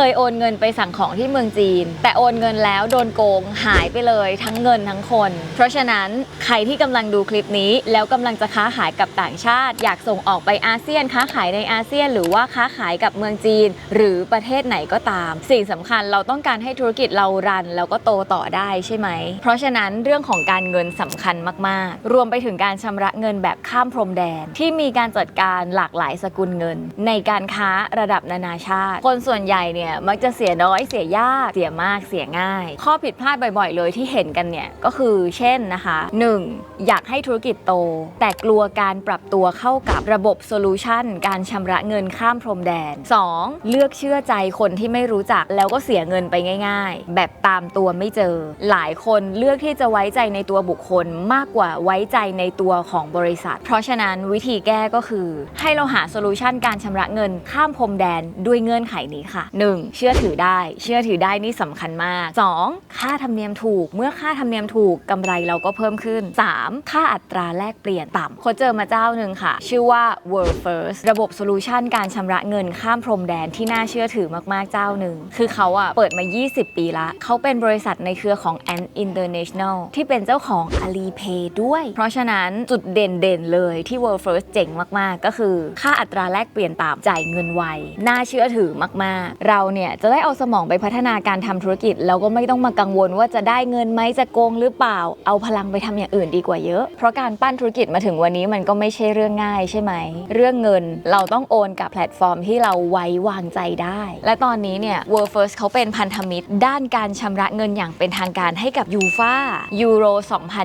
เคยโอนเงินไปสั่งของที่เมืองจีน แต่โอนเงินแล้วโดนโกงหายไปเลยทั้งเงินทั้งคน เพราะฉะนั้นใครที่กำลังดูคลิปนี้ แล้วกำลังจะค้าขายกับต่างชาติ อยากส่งออกไปอาเซียนค้าขายในอาเซียน หรือว่าค้าขายกับเมืองจีน หรือประเทศไหนก็ตาม สิ่งสำคัญเราต้องการให้ธุรกิจเรารัน แล้วก็โตต่อได้ใช่ไหม เพราะฉะนั้นเรื่องของการเงินสำคัญมาก ๆ รวมไปถึงการชำระเงินแบบข้ามพรมแดน ที่มีการจัดการหลากหลายสกุลเงิน ในการค้าระดับนานาชาติ คนส่วนใหญ่เนี่ยมักจะเสียน้อยเสียยากเสียมากเสียง่าย ข้อผิดพลาดบ่อยๆ เลยที่เห็นกันเนี่ยก็คือเช่นนะคะ 1. อยากให้ธุรกิจโต แต่กลัวการปรับตัวเข้ากับระบบโซลูชันการชำระเงินข้ามพรมแดน 2. เลือกเชื่อใจคนที่ไม่รู้จักแล้วก็เสียเงินไปง่าย ๆ แบบตามตัวไม่เจอ หลายคนเลือกที่จะไว้ใจในตัวบุคคลมากกว่าไว้ใจในตัวของบริษัท เพราะฉะนั้นวิธีแก้ก็คือ ให้เราหาโซลูชันการชำระเงินข้ามพรมแดนด้วยเงื่อนไขนี้ค่ะ 1. เชื่อถือได้ เชื่อถือได้นี่สำคัญมาก 2. ค่าธรรมเนียมถูก เมื่อค่าธรรมเนียมถูกกำไรเราก็เพิ่มขึ้น 3. ค่าอัตราแลกเปลี่ยนต่ำโคเจอมาเจ้าหนึ่งค่ะ ชื่อว่า World First ระบบโซลูชันการชำระเงินข้ามพรมแดนที่น่าเชื่อถือมากๆเจ้าหนึ่งคือเขาอะเปิดมา 20 ปีละเขาเป็นบริษัทในเครือของ Ant International ที่เป็นเจ้าของ Alipay ด้วย เพราะฉะนั้นจุดเด่นๆเลยที่ World First เจ๋งมากๆ ก็คือ ค่าอัตราแลกเปลี่ยนต่ำจ่ายเงินไวน่าเชื่อถือมากๆเราเนี่ยจะได้เอาสมองไปพัฒนาการทำธุรกิจ แล้วก็ไม่ต้องมากังวลว่าจะได้เงินไหมจะโกงหรือเปล่า เอาพลังไปทำอย่างอื่นดีกว่าเยอะ เพราะการปั้นธุรกิจมาถึงวันนี้มันก็ไม่ใช่เรื่องง่ายใช่ไหม เรื่องเงินเราต้องโอนกับแพลตฟอร์มที่เราไว้วางใจได้ และตอนนี้เนี่ย World First เขาเป็นพันธมิตร ด้านการชำระเงินอย่างเป็นทางการให้กับยูฟายูโร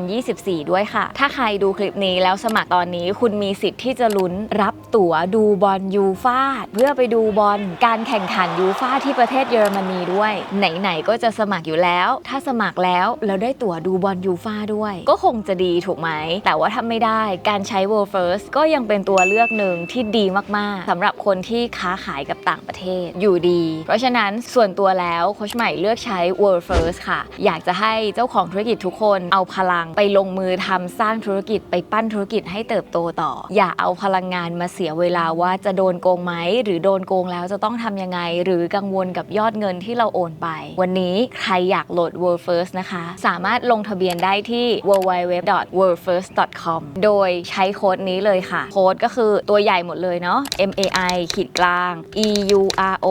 2024 ด้วยค่ะ ถ้าใครดูคลิปนี้แล้วสมัครตอนนี้คุณมีสิทธิ์ที่จะลุ้นรับตั๋วดูบอลยูฟาเพื่อไปดูบอลการแข่งขันยูฟาาที่ประเทศเยอรมนีด้วย ไหนๆก็จะสมัครอยู่แล้ว ถ้าสมัครแล้วแล้วได้ตั๋วดูบอลยูฟาด้วย ก็คงจะดีถูกไหม แต่ว่าถ้าไม่ได้การใช้ World First ก็ยังเป็นตัวเลือกหนึ่งที่ดีมากๆสำหรับคนที่ค้าขายกับต่างประเทศอยู่ดี เพราะฉะนั้นส่วนตัวแล้วโคชใหม่เลือกใช้ World First ค่ะ อยากจะให้เจ้าของธุรกิจทุกคนเอาพลังไปลงมือทำสร้างธุรกิจไปปั้นธุรกิจให้เติบโตต่อ อย่าเอาพลังงานมาเสียเวลาว่าจะโดนโกงไหมหรือโดนโกงแล้วจะต้องทำยังไงหรือกังวลกับยอดเงินที่เราโอนไป วันนี้ใครอยากโหลด World First นะคะ สามารถลงทะเบียนได้ที่ www.worldfirst.com โดยใช้โค้ดนี้เลยค่ะ โค้ดก็คือตัวใหญ่หมดเลยเนาะ MAI ขีดกลาง EURO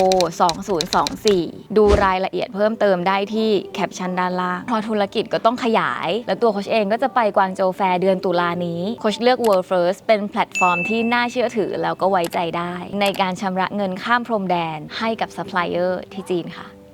2024 ดูรายละเอียดเพิ่มเติมได้ที่แคปชั่นด้านล่างเพราะธุรกิจก็ต้องขยาย แล้วตัวโคชเองก็จะไปกวางโจแฟร์เดือนตุลานี้โคชเลือก World First เป็นแพลตฟอร์มที่น่าเชื่อถือแล้วก็ไว้ใจได้ ในการชำระเงินข้ามพรมแดนให้กับซัพพลายเออร์ที่จีนค่ะ